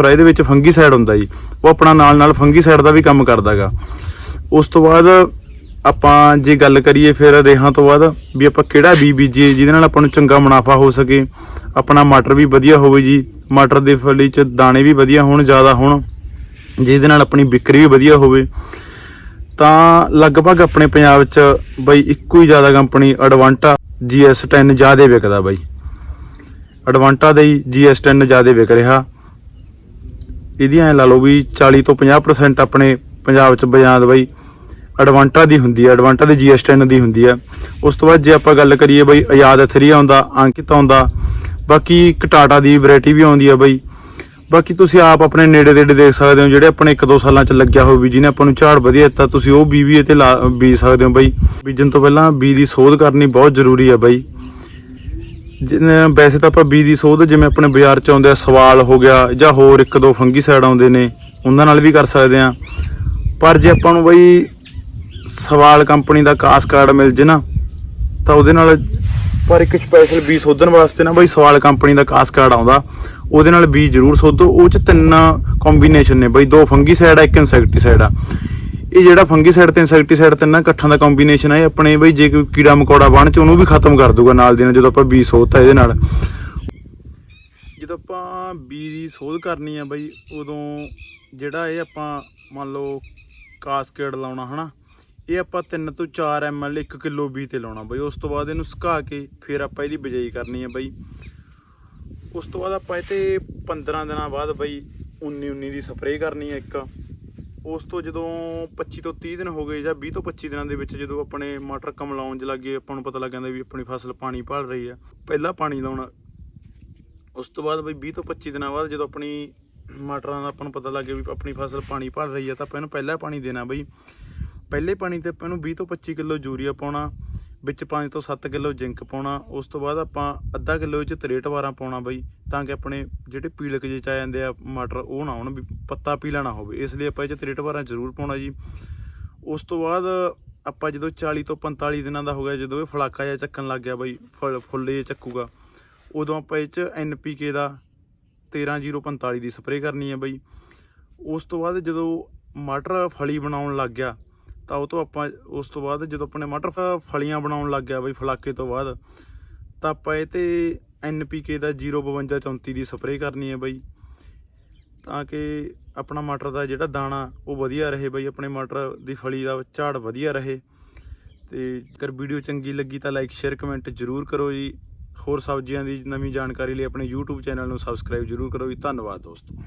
ਪਰ ਇਹਦੇ ਵਿੱਚ ਫੰਗੀਸਾਈਡ ਹੁੰਦਾ ਜੀ। ਉਹ ਆਪਣਾ ਨਾਲ ਨਾਲ ਫੰਗੀਸਾਈਡ ਦਾ ਵੀ ਕੰਮ ਕਰਦਾਗਾ ਉਸ ਤੋਂ ਬਾਅਦ ਆਪਾਂ ਜੇ ਗੱਲ ਕਰੀਏ ਫਿਰ ਰੇਹਾਂ ਤੋਂ ਬਾਅਦ ਵੀ ਆਪਾਂ ਕਿਹੜਾ ਬੀ ਬੀਜੀਏ, ਜਿਹਦੇ ਨਾਲ ਆਪਾਂ ਨੂੰ ਚੰਗਾ ਮੁਨਾਫਾ ਹੋ ਸਕੇ। ਆਪਣਾ ਮਟਰ ਵੀ ਵਧੀਆ ਹੋਵੇ ਜੀ। ਮਟਰ ਦੇ ਫਲੀ ਚ ਦਾਣੇ ਵੀ ਵਧੀਆ ਹੋਣ, ਜ਼ਿਆਦਾ ਹੋਣ। ਜਿਹਦੇ ਨਾਲ ਆਪਣੀ ਵਿਕਰੀ ਵੀ ਵਧੀਆ ਹੋਵੇ। ਤਾਂ ਲਗਭਗ ਆਪਣੇ ਪੰਜਾਬ 'ਚ ਬਈ ਇੱਕੋ ਹੀ ਜ਼ਿਆਦਾ ਕੰਪਨੀ ਐਡਵਾਂਟਾ GS10 ਜ਼ਿਆਦਾ ਵਿਕਦਾ ਬਈ। ਐਡਵਾਂਟਾ ਦਾ ਹੀ GS10 ਜ਼ਿਆਦਾ ਵਿਕ ਰਿਹਾ। ਇਹਦੀ ਐ ਲਾ ਲਓ ਵੀ 40 ਤੋਂ 50% ਆਪਣੇ ਪੰਜਾਬ 'ਚ ਬਜਾਂਦ ਬਈ ਐਡਵਾਂਟਾ ਦੀ ਹੁੰਦੀ ਹੈ ਐਡਵਾਂਟਾ ਦੀ GS10 ਦੀ ਹੁੰਦੀ ਹੈ ਉਸ ਤੋਂ ਬਾਅਦ ਜੇ ਆਪਾਂ ਗੱਲ ਕਰੀਏ ਬਈ ਆਜ਼ਾਦ 3 ਆਉਂਦਾ, ਅੰਕਿਤ ਆਉਂਦਾ, ਬਾਕੀ ਕਟਾਟਾ ਦੀ ਵੈਰਾਈਟੀ ਵੀ ਆਉਂਦੀ ਹੈ ਬਾਈ। ਬਾਕੀ ਤੁਸੀਂ ਆਪ ਆਪਣੇ ਨੇੜੇ ਤੇੜੇ ਦੇਖ ਸਕਦੇ ਹੋ, ਜਿਹੜੇ ਆਪਣੇ 1-2 ਸਾਲਾਂ ਚ ਲੱਗਿਆ ਹੋਵੇ ਜਿਹਨੇ ਆਪਾਂ ਨੂੰ ਝਾੜ ਵਧੀਆ ਦਿੱਤਾ, ਤੁਸੀਂ ਉਹ ਬੀ ਵੀ ਤੇ ਲਾ- ਬੀਜ ਸਕਦੇ ਹੋ ਬਾਈ। ਬੀਜਣ ਤੋਂ ਪਹਿਲਾਂ ਬੀਜ ਦੀ ਸੋਧ ਕਰਨੀ ਬਹੁਤ ਜ਼ਰੂਰੀ ਹੈ ਬਾਈ। ਵੈਸੇ ਤਾਂ ਆਪਾਂ ਬੀ ਦੀ ਸੋਧ ਜਿਵੇਂ ਆਪਣੇ ਬਾਜ਼ਾਰ ਚ ਆਉਂਦੇ ਆ, ਸਵਾਲ ਹੋ ਗਿਆ ਜਾਂ ਹੋਰ ਇੱਕ ਦੋ ਫੰਗੀਸਾਈਡ ਆਉਂਦੇ ਨੇ, ਉਹਨਾਂ ਨਾਲ ਵੀ ਕਰ ਸਕਦੇ ਆ। ਪਰ ਜੇ ਆਪਾਂ ਨੂੰ ਬਈ ਸਵਾਲ ਕੰਪਨੀ ਦਾ ਕਾਸ ਕਾਰਡ ਮਿਲ ਜੇ ਨਾ, ਤਾਂ ਉਹਦੇ ਨਾਲ ਪਰ ਇੱਕ ਸਪੈਸ਼ਲ ਬੀ ਸੋਧਣ ਵਾਸਤੇ ਨਾ ਬਈ ਸਵਾਲ ਕੰਪਨੀ ਦਾ ਕਾਸ ਕਾਰਡ ਆਉਂਦਾ, ਉਹਦੇ ਨਾਲ ਬੀ ਜ਼ਰੂਰ ਸੋਧੋ। ਉਹ ਚ ਤਿੰਨ ਕੰਬੀਨੇਸ਼ਨ ਨੇ ਬਈ, ਦੋ ਫੰਗੀਸਾਈਡ ਆ, ਇੱਕ ਇਨਸੈਕਟੀਸਾਈਡ ਆ। ਇਹ ਜਿਹੜਾ ਫੰਗੀਸਾਈਡ ਤੇ ਇਨਸੈਕਟੀਸਾਈਡ ਤਿੰਨਾਂ ਇਕੱਠਾਂ ਦਾ ਕੰਬੀਨੇਸ਼ਨ ਆ, ਇਹ ਆਪਣੇ ਬਈ ਜੇ ਕੋਈ ਕੀੜਾ ਮਕੌੜਾ ਬਣ ਚ, ਉਹਨੂੰ ਵੀ ਖਤਮ ਕਰ ਦੂਗਾ ਨਾਲ ਦੀ ਨਾਲ, ਜਦੋਂ ਆਪਾਂ ਬੀ ਸੋਧਤਾ ਇਹਦੇ ਨਾਲ। ਜਦੋਂ ਆਪਾਂ ਬੀ ਦੀ ਸੋਧ ਕਰਨੀ ਆ ਬਈ, ਉਦੋਂ ਜਿਹੜਾ ਇਹ ਆਪਾਂ ਮੰਨ ਲਓ ਕਾਸਕੇਡ ਲਾਉਣਾ, ਹਨਾ? ਇਹ ਆਪਾਂ 3 ਤੋਂ 4 ml 1 ਕਿਲੋ ਬੀ ਤੇ ਲਾਉਣਾ ਬਈ। ਉਸ ਤੋਂ ਬਾਅਦ ਇਹਨੂੰ ਸੁਕਾ ਕੇ ਫਿਰ ਆਪਾਂ ਇਹਦੀ ਬਿਜਾਈ ਕਰਨੀ ਆ ਬਈ। ਉਸ ਤੋਂ ਬਾਅਦ ਆਪਾਂ ਇਹ ਤੇ 15 ਦਿਨਾਂ ਬਾਅਦ ਬਈ 19 19 ਦੀ ਸਪਰੇਅ ਕਰਨੀ ਆ ਇੱਕ। ਉਸ ਤੋਂ ਜਦੋਂ 25 ਤੋਂ 30 ਦਿਨ ਹੋ ਗਏ ਜਾਂ 20 ਤੋਂ 25 ਦਿਨਾਂ ਦੇ ਵਿੱਚ ਜਦੋਂ ਆਪਣੇ ਮਟਰ ਕਮਲਾਉਣ ਜ ਲੱਗੇ, ਆਪਾਂ ਨੂੰ ਪਤਾ ਲੱਗ ਜਾਂਦਾ ਵੀ ਆਪਣੀ ਫਸਲ ਪਾਣੀ ਭਾਲ ਰਹੀ ਆ। ਪਹਿਲਾਂ ਪਾਣੀ ਲਾਉਣਾ, ਉਸ ਤੋਂ ਬਾਅਦ ਬਈ 20 ਤੋਂ 25 ਦਿਨਾਂ ਬਾਅਦ ਜਦੋਂ ਆਪਣੀ ਮਟਰਾਂ ਦਾ ਆਪਾਂ ਨੂੰ ਪਤਾ ਲੱਗ ਗਿਆ ਵੀ ਆਪਣੀ ਫਸਲ ਪਾਣੀ ਭਾਲ ਰਹੀ ਆ, ਤਾਂ ਆਪਾਂ ਇਹਨੂੰ ਪਹਿਲਾਂ ਪਾਣੀ ਦੇਣਾ ਬਈ। ਪਹਿਲੇ ਪਾਣੀ ਤੇ ਆਪਾਂ ਨੂੰ 20 ਤੋਂ 25 ਕਿਲੋ ਯੂਰੀਆ ਪਾਉਣਾ ਵਿੱਚ 5 ਤੋਂ 7 ਕਿਲੋ ਜ਼ਿੰਕ ਪਾਉਣਾ, ਉਸ ਤੋਂ ਬਾਅਦ ਆਪਾਂ ਅੱਧਾ ਕਿਲੋ ਵਿੱਚ 63 ਵਾਰਾਂ ਪਾਉਣਾ ਬਾਈ, ਤਾਂ ਕਿ ਆਪਣੇ ਜਿਹੜੇ ਪੀਲਕ ਜਿਹੇ ਚ ਆ ਜਾਂਦੇ ਆ, ਮਟਰ, ਉਹ ਨਾ ਹੋਣ ਵੀ ਪੱਤਾ ਪੀਲਾ ਨਾ ਹੋਵੇ। ਇਸ ਲਈ ਆਪਾਂ ਇਹ ਚ 63 ਵਾਰਾਂ ਜ਼ਰੂਰ ਪਾਉਣਾ ਜੀ। ਉਸ ਤੋਂ ਬਾਅਦ ਆਪਾਂ ਜਦੋਂ 40 ਤੋਂ 45 ਦਿਨਾਂ ਦਾ ਹੋ ਗਿਆ, ਜਦੋਂ ਇਹ ਫਲਾਕਾ ਜਿਹਾ ਚੱਕਣ ਲੱਗ ਗਿਆ ਬਈ, ਫੁੱਲ, ਫੁੱਲੇ ਜਿਹੇ ਚੱਕੂਗਾ, ਉਦੋਂ ਆਪਾਂ ਇਹ ਚ ਐਨਪੀਕੇ ਦਾ 13045 ਦੀ ਸਪਰੇਅ ਕਰਨੀ ਹੈ ਬਾਈ। ਉਸ ਤੋਂ ਬਾਅਦ ਜਦੋਂ ਮਟਰ ਫਲੀ ਬਣਾਉਣ ਲੱਗ ਗਿਆ ਤਾਂ ਉਹ ਤੋਂ ਆਪਾਂ ਉਸ ਤੋਂ ਬਾਅਦ ਜਦੋਂ ਆਪਣੇ ਮਟਰ ਫਲੀਆਂ ਬਣਾਉਣ ਲੱਗ ਗਿਆ ਬਈ ਫਲਾਕੇ ਤੋਂ ਬਾਅਦ, ਤਾਂ ਆਪਾਂ ਇਹ ਤੇ ਐਨਪੀਕੇ ਦਾ 052 34 ਦੀ ਸਪਰੇਅ ਕਰਨੀ ਹੈ ਬਈ। ਤਾਂ ਕਿ ਆਪਣਾ ਮਟਰ ਦਾ ਜਿਹੜਾ ਦਾਣਾ, ਉਹ ਵਧੀਆ ਰਹੇ ਬਈ, ਆਪਣੇ ਮਟਰ ਦੀ ਫਲੀ ਦਾ ਝਾੜ ਵਧੀਆ ਰਹੇ। ਤੇ ਜੇਕਰ ਵੀਡੀਓ ਚੰਗੀ ਲੱਗੀ ਤਾਂ ਲਾਈਕ, ਸ਼ੇਅਰ, ਕਮੈਂਟ ਜ਼ਰੂਰ ਕਰੋ ਜੀ। ਹੋਰ ਸਬਜ਼ੀਆਂ ਦੀ ਨਵੀਂ ਜਾਣਕਾਰੀ ਲਈ ਆਪਣੇ YouTube ਚੈਨਲ ਨੂੰ ਸਬਸਕ੍ਰਾਈਬ ਜ਼ਰੂਰ ਕਰੋ ਜੀ। ਧੰਨਵਾਦ ਦੋਸਤੋ।